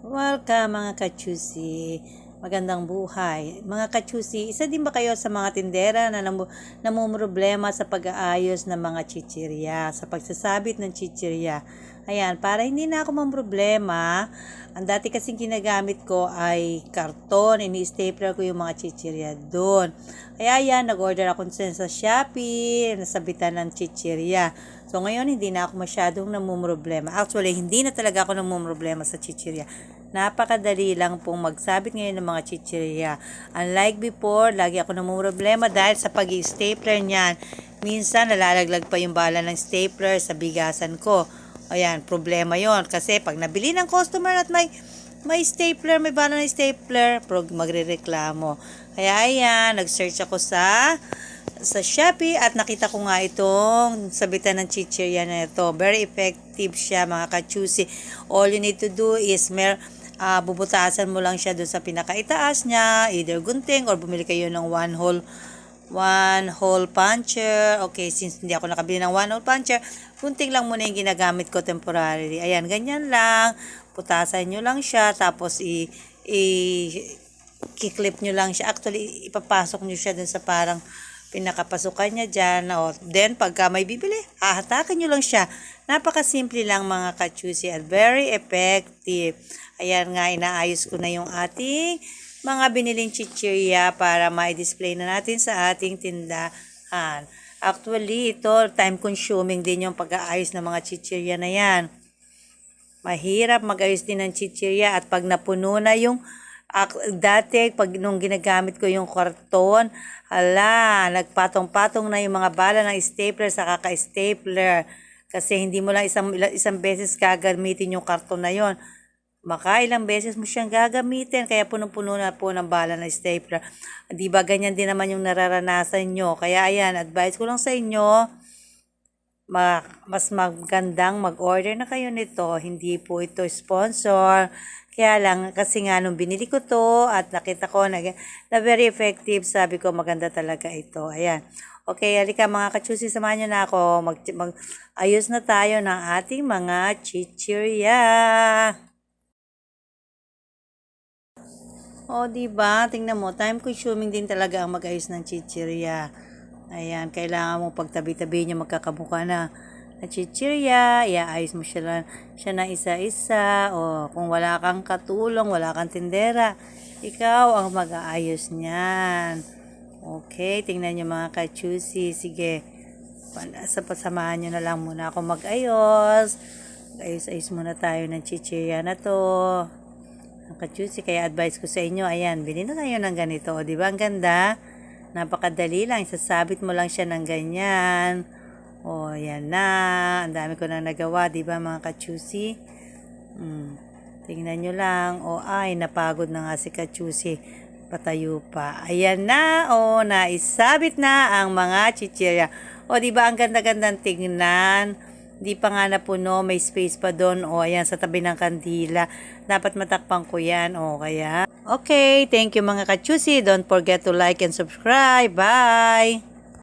Welcome mga kachusi. Magandang buhay. Mga kachusi, isa din ba kayo sa mga tindera na namu- namumroblema sa pag-aayos ng mga chichirya, sa pagsasabit ng chichirya? Ayan, para hindi na ako mamroblema, ang dati kasing ginagamit ko ay karton, ini-stapler ko yung mga chichirya doon. Kaya yan, nag-order ako sa Shopee, nasabitan ng chichirya. So ngayon, hindi na ako masyadong namumroblema. Actually, hindi na talaga ako namumroblema sa chichirya. Napakadali lang pong magsabit ngayon ng mga chichirya. Unlike before, lagi ako namumroblema dahil sa pag-stapler niyan. Minsan, nalalaglag pa yung bala ng stapler sa bigasan ko. Ayan, problema yon Kasi pag nabili ng customer at may may stapler, may bala ng stapler, magrereklamo. Kaya ayan, nag-search ako sa sa Shopee at nakita ko nga itong sabitan ng chichirya na ito. Very effective siya mga kachusi. All you need to do is mer ah, bubutasan mo lang siya doon sa pinakaitaas niya, either gunting or bumili kayo ng one hole one hole puncher. Okay, since hindi ako nakabili ng one hole puncher, gunting lang muna yung ginagamit ko temporarily. Ayan, ganyan lang. Putasan nyo lang siya, tapos i, i kiklip nyo lang siya. Actually, ipapasok nyo siya dun sa parang pinakapasukan niya dyan. O, then, pagka may bibili, hahatakin nyo lang siya. Napakasimple lang mga kachusi at very effective. Ayan nga, inaayos ko na yung ating mga biniling chichirya para ma-display na natin sa ating tindahan. Actually, ito, time consuming din yung pag-aayos ng mga chichirya na yan. Mahirap mag-ayos din ng chichirya at pag napuno na yung ak- dati pag nung ginagamit ko yung karton, hala, nagpatong-patong na yung mga bala ng stapler sa kaka-stapler. Kasi hindi mo lang isang, isang beses gagamitin yung karton na yon Maka ilang beses mo siyang gagamitin, kaya punong-puno na po ng bala ng stapler. Di ba ganyan din naman yung nararanasan nyo? Kaya ayan, advice ko lang sa inyo, ma- mas magandang mag-order na kayo nito. Hindi po ito sponsor. Kaya lang, kasi nga nung binili ko to at nakita ko na, na very effective, sabi ko maganda talaga ito. Ayan. Okay, halika mga kachusi, samahan nyo na ako. Mag, mag, ayos na tayo ng ating mga chichirya. O, di ba? Tingnan mo, time consuming din talaga ang mag-ayos ng chichirya. Ayan, kailangan mo pagtabi-tabi niya magkakabuka na na chichirya, iaayos mo siya, siya na isa-isa. O, kung wala kang katulong, wala kang tindera, ikaw ang mag-aayos niyan. Okay, tingnan niyo mga kachusi. Sige, sa pasamahan niyo na lang muna ako mag-ayos. Ayos-ayos muna tayo ng chichirya na to ang kachusi. Kaya advice ko sa inyo, ayan, bili na kayo ng ganito. O, di ba? Ang ganda. Napakadali lang. Isasabit mo lang siya ng ganyan. O, ayan na. Ang dami ko na nagawa, di ba mga kachusi? Hmm. Tingnan nyo lang. O, ay, napagod na nga si kachusi. Patayo pa. Ayan na. O, naisabit na ang mga chichirya. O, di ba? Ang ganda-gandang tingnan. Di pa nga napuno, may space pa doon. O, ayan, sa tabi ng kandila. Dapat matakpan ko yan. O, kaya. Okay, thank you mga kachusi. Don't forget to like and subscribe. Bye!